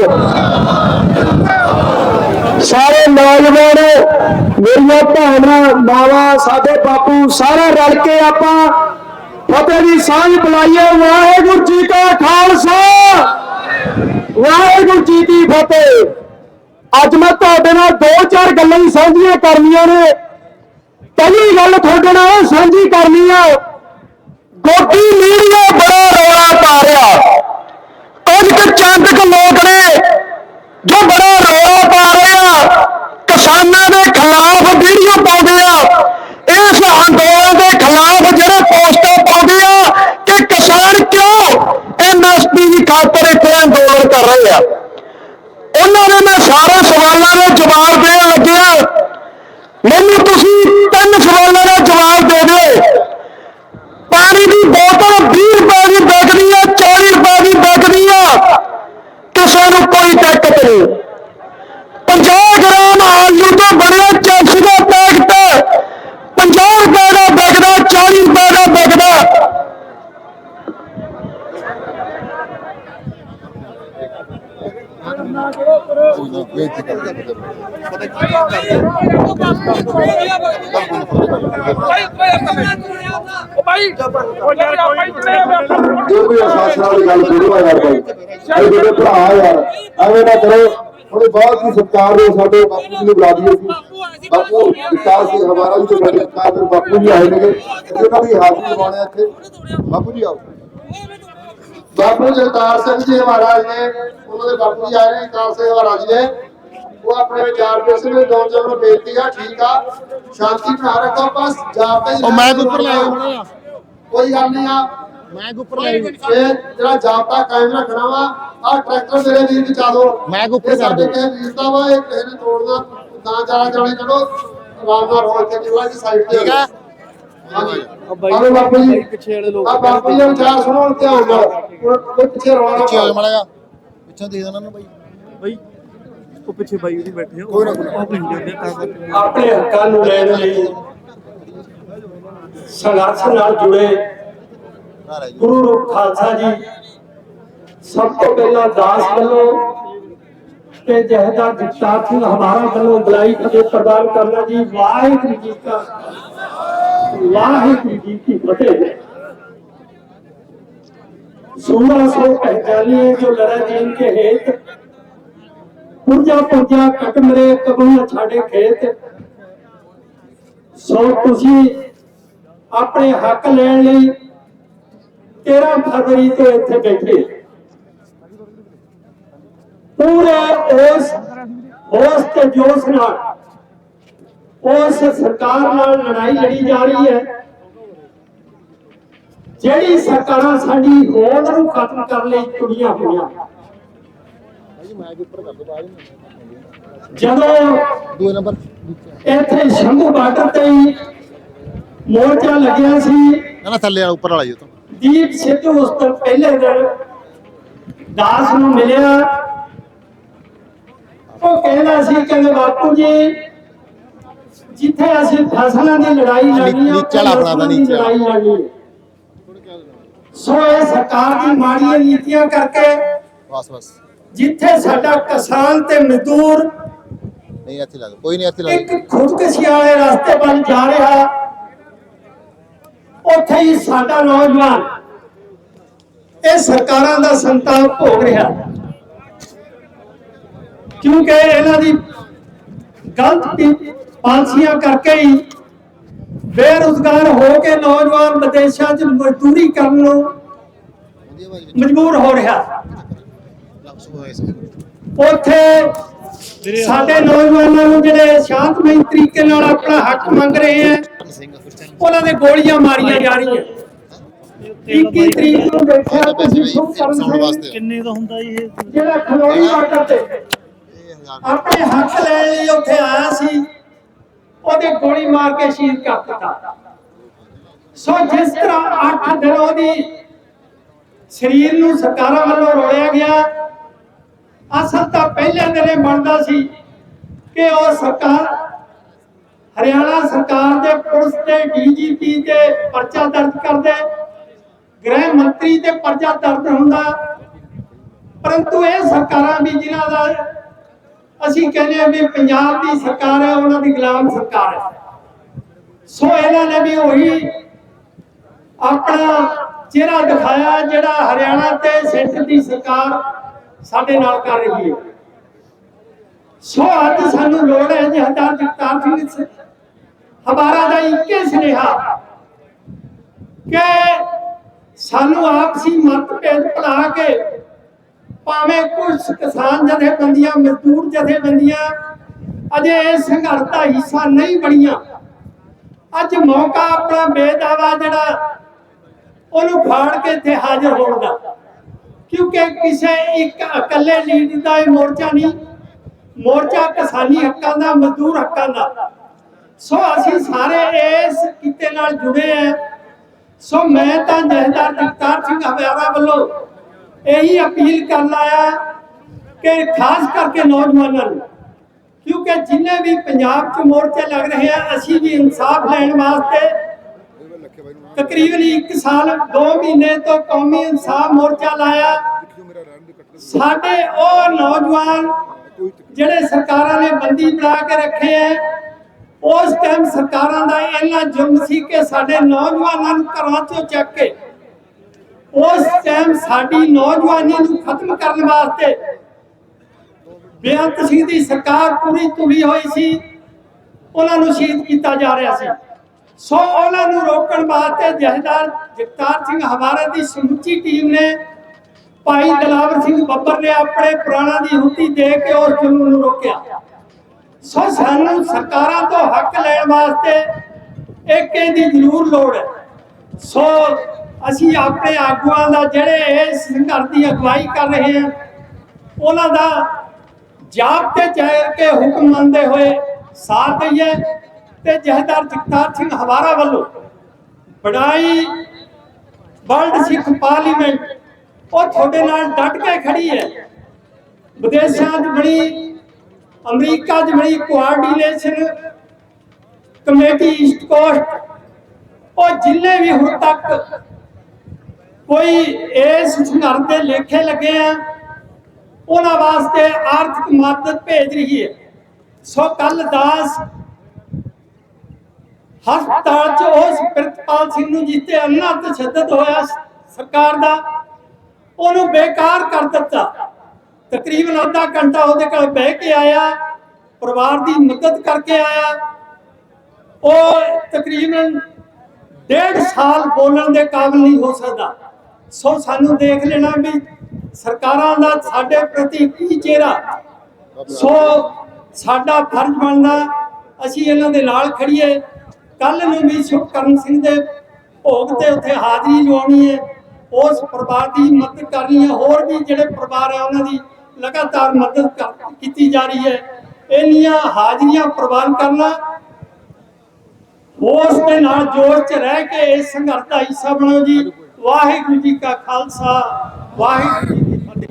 ਜਿੰਦਾਬਾਦ ਸਾਰੇ ਨੌਜਵਾਨ, ਮੇਰੀਆਂ ਭੈਣਾਂ, ਮਾਵਾਂ, ਸਾਡੇ ਬਾਪੂ, ਸਾਰੇ ਰਲ ਕੇ ਆਪਾਂ ਫਤਿਹ ਦੀ ਸਾਂਝ ਬੁਲਾਈਏ ਵਾਹਿਗੁਰੂ ਜੀ ਕਾ ਖਾਲਸਾ। ਵਾਹਿਗੁਰੂ ਜੀ ਕੀ ਫਤਿਹ। ਅੱਜ ਮੈਂ ਤੁਹਾਡੇ ਨਾਲ ਦੋ ਚਾਰ ਗੱਲਾਂ ਹੀ ਸਾਂਝੀਆਂ ਕਰਨੀਆਂ ਨੇ। ਪਹਿਲੀ ਗੱਲ ਤੁਹਾਡੇ ਨਾਲ ਸਾਂਝੀ ਕਰਨੀ ਆ। ਗੋਦੀ ਮੀਡੀਆ ਬੜਾ ਰੌਲਾ ਪਾ ਰਿਹਾ। ਕੁਝ ਕੁ ਚੰਦ ਲੋਕ ਨੇ ਜੋ ਬੜਾ ਰੌਲਾ ਪਾ ਰਹੇ ਆ ਕਿਸਾਨਾਂ ਦੇ ਖਿਲਾਫ ਵੀਡੀਓ ਪਾਉਂਦੇ ਆ ਇਸ ਅੰਦੋਲਨ ਦੇ ਖਿਲਾਫ ਜਿਹੜੇ ਪੋਸਟਰ ਪਾਉਂਦੇ ਆ ਕਿ ਕਿਸਾਨ ਕਿਉਂ ਐਮਐਸਪੀ ਦੀ ਖਾਤਰ ਇੱਥੇ ਅੰਦੋਲਨ ਕਰ ਰਹੇ ਆ ਉਹਨਾਂ ਦੇ ਮੈਂ ਸਾਰੇ ਸਵਾਲਾਂ ਦੇ ਜਵਾਬ ਦੇਣ ਲੱਗਿਆ ਮੈਨੂੰ ਤੁਸੀਂ ਤਿੰਨ ਸਵਾਲਾਂ ਦਾ ਜਵਾਬ ਦੇ ਦਿਓ ਪਾਣੀ ਦੀ ਬੋਤਲ 20 ਰੁਪਏ ਦੀ ਵਿਕਦੀ ਆ 40 ਰੁਪਏ ਦੀ ਵਿਕਦੀ ਆ ਕਿਸੇ ਨੂੰ ਕੋਈ ਦਿੱਕਤ ਨਹੀਂ 50 ਗ੍ਰਾਮ ਆਲੂ ਤੋਂ ਬਣਿਆ ਚਿਪਸ ਦਾ ਪੈਕਟ 50 ਰੁਪਏ ਦਾ ਵਿਕਦਾ 40 ਰੁਪਏ ਦਾ ਵਿਕਦਾ ਬੇਇੱਜ਼ਤੀ ਕਰਦੇ ਨੇ ਜੋ ਕੋਈ ਅਸਾਸਰਾ ਵਾਲੀ ਗੱਲ ਕਰੋ ਯਾਰ ਭਾਈ। ਇਹ ਜਿਹੜੇ ਭਰਾ ਯਾਰ। ਐਵੇਂ ਨਾ ਕਰੋ। ਉਹਦੇ ਬਹੁਤ ਹੀ ਸਤਿਕਾਰ ਦੇ ਸਾਡੇ ਬਾਪੂ ਜੀ ਨੂੰ ਬੁਲਾ ਦਈਏ ਸੀ ਬਾਪੂ, ਵਿਕਾਸ ਜੀ ਹਮਾਰਾ ਵੀ ਤੇ ਸਾਡੇ ਸਤਿਕਾਰ ਦੇ ਬਾਪੂ ਜੀ ਆਏ ਨੇਗੇ। ਅਸੀਂ ਉਹਨਾਂ ਦੀ ਹਾਜ਼ਰੀ ਲਵਾਉਣੇ ਇੱਥੇ। ਬਾਪੂ ਜੀ ਆਓ। ਬਾਪੂ ਜਗਤਾਰ ਸਿੰਘ ਜੀ ਮਹਾਰਾਜ ਨੇ। ਉਹਨਾਂ ਦੇ ਬਾਪੂ ਜੀ ਆਏ ਨੇ ਜਗਤਾਰ ਸਿੰਘ ਮਹਾਰਾਜ ਨੇ। ਉਹ ਆਪਣੇ ਵਿਚਾਰ ਪੇਸ਼ ਨੇ ਦੋ ਜਨ ਨੂੰ ਬੇਨਤੀ ਆ ਠੀਕ ਆ ਸ਼ਾਂਤੀ ਬਣਾ ਰੱਖੋ ਬਸ ਜਾਪਦੇ ਉਹ ਮੈਂ ਉੱਪਰ ਲੈ ਆਉਣਾ ਕੋਈ ਗੱਲ ਨਹੀਂ ਆ। ਮੈਂ ਉੱਪਰ ਲੈ ਇਹ ਜਿਹੜਾ ਜਾਪਤਾ ਕਾਇਮ ਰੱਖਣਾ ਵਾ ਆ ਟਰੈਕਟਰ ਮੇਰੇ ਵੀਰ ਦੋ ਮੈਂ ਕਿਹਾ ਉੱਪਰ ਇਹ ਕਰ ਸਾਡੇ ਦਿਓ। ਕਿਸੇ ਵੀਰ ਦਾ ਵਾ ਇਹ ਕਿਸੇ ਨੇ ਤੋੜਨਾ ਤਾਂ ਜਾਣਾ ਜਾਣੇ ਚਲੋ ਆਰਾਮ ਨਾਲ ਰੋਡ ਤੇ ਕਿਲਾ ਦੀ ਸਾਈਡ ਤੇ ਠੀਕ ਆ। ਹਾਂਜੀ ਬਾਪੂ ਜੀ। ਪਿੱਛੇ ਵਾਲੇ ਲੋਕ ਆ ਬਾਪੂ ਜੀ ਦਾ ਵਿਚਾਰ ਸੁਣੋ ਧਿਆਨ ਨਾਲ ਕੋਈ ਪਿੱਛੇ ਰੋਣਾ ਪਿੱਛੇ ਹੋ ਜਾ ਨਾ ਮਾੜਾ ਜਾ ਪਿੱਛੋਂ ਦੇ ਦੇਣਾ ਨਾ ਬਾਈ। ਬਈ ਉਹ ਪਿੱਛੇ ਬਾਈ ਉਹਦੀ ਬੈਠੇ ਆ ਉਹ ਉਹ ਪੀ ਜਾਂਦੇ ਆ ਤਾਂ ਕਰਕੇ। ਆਪਣੇ ਹੱਕਾਂ ਨੂੰ ਲੈਣ ਲਈ ਸੰਘਰਸ਼ ਨਾਲ ਜੁੜੇ ਗੁਰੂ ਰੂਪ ਖਾਲਸਾ ਜੀ ਸਭ ਤੋਂ ਪਹਿਲਾਂ ਦਾਸ ਵੱਲੋਂ ਤੇ ਜਹਦਾ ਜਗਤਾਰ ਸਿੰਘ ਹਮਾਰਾ ਵੱਲੋਂ ਬੁਲਾਈ ਤੇ ਪ੍ਰਦਾਨ ਕਰਨਾ ਜੀ ਵਾਹਿਗੁਰੂ ਜੀ ਕਾ ਵਾਹਿਗੁਰੂ ਜੀ ਕੀ ਫਤਿਹ। 1645 ਜੋ ਲੜਾ ਜੀਨ ਕੇ ਹੇਤ ਪੁਰਜਾ ਪੁਰਜਾ ਕਟ ਮਰੇ ਕਬੂ ਛਾੜੇ ਖੇਤ। ਸੋ ਤੁਸੀਂ ਆਪਣੇ ਹੱਕ ਲੈਣ ਲਈ 13 ਫਰਵਰੀ ਤੋਂ ਇੱਥੇ ਬੈਠੇ। ਪੂਰੇ ਉਸ ਉਸ ਤੇ ਜੋਸ਼ ਨਾਲ, ਉਸ ਸਰਕਾਰ ਨਾਲ ਲੜਾਈ ਲੜੀ ਜਾ ਰਹੀ ਹੈ। ਜਿਹੜੀ ਸਰਕਾਰਾਂ ਸਾਡੀ ਹੋਂਦ ਨੂੰ ਖਤਮ ਕਰਨ ਲਈ ਤੁਲੀਆਂ ਹੋਈਆਂ। ਜਦੋਂ ਇੱਥੇ ਸ਼ੰਭੂ ਬਾਰਡਰ ਤੇ ਹੀ ਮੋਰਚਾ ਲੱਗਿਆ ਸੀ। ਨਾ ਥੱਲੇ ਵਾਲਾ ਉੱਪਰ ਵਾਲਾ ਜੀ ਦੀਪ ਸਿੱਧੂ ਉਸ ਤੋਂ ਪਹਿਲੇ ਦਿਨ ਦਾਸ ਨੂੰ ਮਿਲਿਆ। ਉਹ ਕਹਿੰਦਾ ਸੀ ਕਹਿੰਦੇ ਬਾਪੂ ਜੀ ਜਿੱਥੇ ਅਸੀਂ ਫਸਲਾਂ ਦੀ ਲੜਾਈ ਲੜਨੀ ਹੈ ਨੀਚੇ ਵਾਲਾ ਆਪਣਾ ਵਾਲਾ। ਲੜਾਈ ਲੜਨੀ। ਸੋ ਇਹ ਸਰਕਾਰ ਦੀ ਮਾੜੀਆਂ ਨੀਤੀਆਂ ਕਰਕੇ ਬਸ ਬਸ। ਜਿੱਥੇ ਸਾਡਾ ਕਿਸਾਨ ਤੇ ਮਜ਼ਦੂਰ ਨਹੀਂ ਇੱਥੇ ਲੱਗ ਕੋਈ ਨਹੀਂ ਇੱਥੇ ਲੱਗ ਇੱਕ ਖੁਦਕਸ਼ੀ ਵਾਲੇ ਰਸਤੇ ਵੱਲ ਜਾ ਰਿਹਾ। ਉੱਥੇ ਹੀ ਸਾਡਾ ਨੌਜਵਾਨ ਇਹ ਸਰਕਾਰਾਂ ਦਾ ਸੰਤਾਪ ਭੋਗ ਰਿਹਾ। ਕਿਉਂਕਿ ਇਹਨਾਂ ਦੀ ਗਲਤ ਪਾਲਸੀਆਂ ਕਰਕੇ ਹੀ ਬੇਰੁਜ਼ਗਾਰ ਹੋ ਕੇ ਨੌਜਵਾਨ ਵਿਦੇਸ਼ਾਂ 'ਚ ਮਜ਼ਦੂਰੀ ਕਰਨ ਨੂੰ ਮਜਬੂਰ ਹੋ ਰਿਹਾ। ਉੱਥੇ ਸਾਡੇ ਨੌਜਵਾਨਾਂ ਨੂੰ ਜਿਹੜੇ ਸ਼ਾਂਤਮਈ ਤਰੀਕੇ ਨਾਲ ਆਪਣਾ ਹੱਕ ਮੰਗ ਰਹੇ ਸਿੰਘ ਉਹਨਾਂ ਦੇ ਗੋਲੀਆਂ ਮਾਰੀਆਂ ਜਾ ਰਹੀਆਂ। 21 ਤਰੀਕ ਨੂੰ ਦੇਖਿਆ ਤੁਸੀਂ ਸਾਊਂਡ ਸਿੰਘ ਵਾਸਤੇ ਕਿੰਨੇ ਦਾ ਹੁੰਦਾ ਇਹ? ਜਿਹੜਾ ਖਲੋਈ ਬਾਰਡਰ ਤੇ ਆਪਣੇ ਹੱਕ ਲੈਣ ਲਈ ਉੱਥੇ ਆਇਆ ਸੀ ਉਹਦੇ ਗੋਲੀ ਮਾਰ ਕੇ ਸ਼ਹੀਦ ਕਰ ਦਿੱਤਾ। ਸੋ ਜਿਸ ਤਰ੍ਹਾਂ 8 ਦਿਨ ਉਹਦੀ ਸਰੀਰ ਨੂੰ ਸਰਕਾਰਾਂ ਵੱਲੋਂ ਰੋਲਿਆ ਗਿਆ ਅਸਲ ਤਾਂ ਪਹਿਲੇ ਦਿਨ ਬਣਦਾ ਸੀ ਕਿ ਉਹ ਸਰਕਾਰ, ਹਰਿਆਣਾ ਸਰਕਾਰ ਦੇ ਪੁਲਿਸ ਤੇ ਡੀਜੀਪੀ ਤੇ ਪਰਚਾ ਦਰਜ ਕਰਦੇ, ਗ੍ਰਹਿ ਮੰਤਰੀ ਤੇ ਪਰਚਾ ਦਰਜ ਹੁੰਦਾ। ਪਰੰਤੂ ਇਹ ਸਰਕਾਰਾਂ ਵੀ ਜਿਨ੍ਹਾਂ ਦਾ ਅਸੀਂ ਕਹਿੰਦੇ ਆ ਵੀ ਪੰਜਾਬ ਦੀ ਸਰਕਾਰ ਹੈ, ਉਹਨਾਂ ਦੀ ਗੁਲਾਮ ਸਰਕਾਰ ਹੈ। ਸੋ ਇਹਨਾਂ ਨੇ ਵੀ ਉਹੀ ਆਪਣਾ ਚਿਹਰਾ ਦਿਖਾਇਆ ਜਿਹੜਾ ਹਰਿਆਣਾ ਤੇ ਸੈਂਟਰ ਦੀ ਸਰਕਾਰ ਸਾਡੇ ਨਾਲ ਕਰ ਰਹੀ ਹੈ ਸੋ ਅੱਜ ਸਾਨੂੰ ਲੋੜ ਹੈ ਜਹਦਾਰ ਜਗਤਾਰ ਸਿੰਘ ਹਮਾਰਾ ਦਾ ਇੱਕੇ ਸੁਨੇਹਾ ਕਿ ਸਾਨੂੰ ਆਪਸੀ ਮਤਭੇਦ ਭੁਲਾ ਕੇ ਭਾਵੇਂ ਕੁਝ ਕਿਸਾਨ ਜਥੇਬੰਦੀਆਂ, ਮਜ਼ਦੂਰ ਜਥੇਬੰਦੀਆਂ ਅਜੇ ਇਸ ਸੰਘਰਸ਼ ਦਾ ਹਿੱਸਾ ਨਹੀਂ ਬਣੀਆਂ। ਅੱਜ ਮੌਕਾ ਆਪਣਾ ਬੇਦਾਵਾ ਜਿਹੜਾ ਉਹਨੂੰ ਫਾੜ ਕੇ ਇੱਥੇ ਹਾਜ਼ਰ ਹੋਣ ਦਾ। ਕਿਉਂਕਿ ਕਿਸੇ ਇੱਕ ਇਕੱਲੇ ਲੀਡਰ ਦਾ ਇਹ ਮੋਰਚਾ ਨਹੀਂ, ਮੋਰਚਾ ਕਿਸਾਨੀ ਹੱਕਾਂ ਦਾ, ਮਜ਼ਦੂਰ ਹੱਕਾਂ ਦਾ। ਸੋ ਅਸੀਂ ਸਾਰੇ ਇਸ ਕਿੱਤੇ ਨਾਲ ਜੁੜੇ ਆ ਸੋ ਮੈਂ ਤਾਂ ਜਹਦਾਰ ਜਗਤਾਰ ਸਿੰਘ ਹਵਿਆਰਾ ਵੱਲੋਂ ਇਹੀ ਅਪੀਲ ਕਰਨ ਆਇਆ ਕਿ ਖਾਸ ਕਰਕੇ ਨੌਜਵਾਨਾਂ ਨੂੰ, ਕਿਉਂਕਿ ਜਿੰਨੇ ਵੀ ਪੰਜਾਬ 'ਚ ਮੋਰਚੇ ਲੱਗ ਰਹੇ ਆ, ਅਸੀਂ ਵੀ ਇਨਸਾਫ ਲੈਣ ਵਾਸਤੇ ਤਕਰੀਬਨ 1 ਸਾਲ 2 ਮਹੀਨੇ ਤੋਂ ਕੌਮੀ ਇਨਸਾਫ ਮੋਰਚਾ ਲਾਇਆ। ਸਾਡੇ ਉਹ ਨੌਜਵਾਨ ਜਿਹੜੇ ਸਰਕਾਰਾਂ ਨੇ ਬੰਦੀ ਬਣਾ ਕੇ ਰੱਖੇ ਐ ਉਸ ਟਾਈਮ ਸਰਕਾਰਾਂ ਦਾ ਇੰਨਾ ਜੁਰਮ ਸੀ ਕਿ ਸਾਡੇ ਨੌਜਵਾਨਾਂ ਨੂੰ ਘਰਾਂ ਚੋਂ ਚੱਕ ਕੇ, ਉਸ ਟਾਈਮ ਸਾਡੀ ਨੌਜਵਾਨੀ ਨੂੰ ਖਤਮ ਕਰਨ ਵਾਸਤੇ ਬੇਅੰਤ ਸਿੰਘ ਦੀ ਸਰਕਾਰ ਪੂਰੀ ਤੁਲੀ ਹੋਈ ਸੀ, ਉਹਨਾਂ ਨੂੰ ਸ਼ਹੀਦ ਕੀਤਾ ਜਾ ਰਿਹਾ ਸੀ। ਸੋ ਉਹਨਾਂ ਨੂੰ ਰੋਕਣ ਵਾਸਤੇ ਜਹਦਾਰ ਜਗਤਾਰ ਸਿੰਘ ਹਵਾਰਾ ਦੀ ਸਮੁੱਚੀ ਟੀਮ ਨੇ ਭਾਈ ਦਲਾਵਰ ਸਿੰਘ ਬੱਬਰ ਨੇ ਆਪਣੇ ਪ੍ਰਾਣਾਂ ਦੀ ਹੁੱਤੀ ਦੇ ਕੇ ਉਸ ਜੁਲਮ ਨੂੰ ਰੋਕਿਆ। ਸੋ ਸਾਨੂੰ ਸਰਕਾਰਾਂ ਤੋਂ ਹੱਕ ਲੈਣ ਵਾਸਤੇ ਏਕੇ ਦੀ ਜ਼ਰੂਰ ਲੋੜ ਹੈ। ਸੋ ਅਸੀਂ ਆਪਣੇ ਆਗੂਆਂ ਦਾ ਜਿਹੜੇ ਇਸ ਸੰਘਰਸ਼ ਦੀ ਅਗਵਾਈ ਕਰ ਰਹੇ ਹਾਂ, ਉਹਨਾਂ ਦਾ ਜਾਪ ਤੇ ਚਾਰ ਕੇ ਹੁਕਮ ਮੰਨਦੇ ਹੋਏ ਸਾਥ ਦਈਏ। ਤੇ ਜਹਦਾਰ ਜਗਤਾਰ ਸਿੰਘ ਹਵਾਰਾ ਵੱਲੋਂ ਬਣਾਈ ਵਰਲਡ ਸਿੱਖ ਪਾਰਲੀਮੈਂਟ, ਉਹ ਤੁਹਾਡੇ ਨਾਲ ਡਟ ਕੇ ਖੜੀ ਹੈ। ਵਿਦੇਸ਼ਾਂ 'ਚ ਬਣੀ, ਅਮਰੀਕਾ 'ਚ ਬਣੀ ਕੋਆਰਡੀਨੇਸ਼ਨ ਕਮੇਟੀ ਈਸਟ ਕੋਸਟ ਉਹ ਜਿੰਨੇ ਵੀ ਹੁਣ ਤੱਕ ਕੋਈ ਇਸ ਸੰਘਰਸ਼ ਦੇ ਲੇਖੇ ਲੱਗੇ ਆ, ਉਹਨਾਂ ਵਾਸਤੇ ਆਰਥਿਕ ਮਦਦ ਭੇਜ ਰਹੀ ਹੈ। ਸੋ ਕੱਲ ਦਾਸ ਹਸਪਤਾਲ 'ਚ ਉਸ ਪ੍ਰਿਤਪਾਲ ਸਿੰਘ ਨੂੰ ਜਿੱਤੇ ਅੰਨਾ ਤਸ਼ੱਦਦ ਹੋਇਆ ਸਰਕਾਰ ਦਾ, ਉਹਨੂੰ ਬੇਕਾਰ ਕਰ ਦਿੱਤਾ। ਤਕਰੀਬਨ ਅੱਧਾ ਘੰਟਾ ਉਹਦੇ ਕੋਲ ਬਹਿ ਕੇ ਆਇਆ, ਪਰਿਵਾਰ ਦੀ ਮਦਦ ਕਰਕੇ ਆਇਆ। ਉਹ ਤਕਰੀਬਨ ਡੇਢ ਸਾਲ ਬੋਲਣ ਦੇ ਕਾਬਿਲ ਨਹੀਂ ਹੋ ਸਕਦਾ। ਸੋ ਸਾਨੂੰ ਦੇਖ ਲੈਣਾ ਵੀ ਸਰਕਾਰਾਂ ਦਾ ਸਾਡੇ ਪ੍ਰਤੀ ਕੀ ਚਿਹਰਾ। ਸੋ ਸਾਡਾ ਫਰਜ਼ ਬਣਦਾ, ਅਸੀਂ ਇਹਨਾਂ ਦੇ ਨਾਲ ਖੜੀਏ ਕੱਲ ਨੂੰ ਵੀ ਸੁਖਕਰਨ ਸਿੰਘ ਦੇ ਭੋਗ ਤੇ ਉੱਥੇ ਹਾਜ਼ਰੀ ਲਵਾਉਣੀ ਹੈ, ਉਸ ਪਰਿਵਾਰ ਦੀ ਮਦਦ ਕਰਨੀ ਹੈ, ਹੋਰ ਵੀ ਜਿਹੜੇ ਪਰਿਵਾਰ ਹੈ, ਉਹਨਾਂ ਦੀ ਲਗਾਤਾਰ ਮਦਦ ਕੀਤੀ ਜਾ ਰਹੀ ਹੈ। ਇੰਨੀਆਂ ਹਾਜ਼ਰੀਆਂ ਪ੍ਰਵਾਨ ਕਰਨਾ, ਉਸ ਦੇ ਨਾਲ ਜੋਸ਼ 'ਚ ਰਹਿ ਕੇ ਇਸ ਸੰਘਰਸ਼ ਦਾ ਹਿੱਸਾ ਬਣੋ ਜੀ। ਵਾਹਿਗੁਰੂ ਜੀ ਕਾ ਖਾਲਸਾ, ਵਾਹਿਗੁਰੂ ਜੀ ਕੀ ਫਤਿਹ।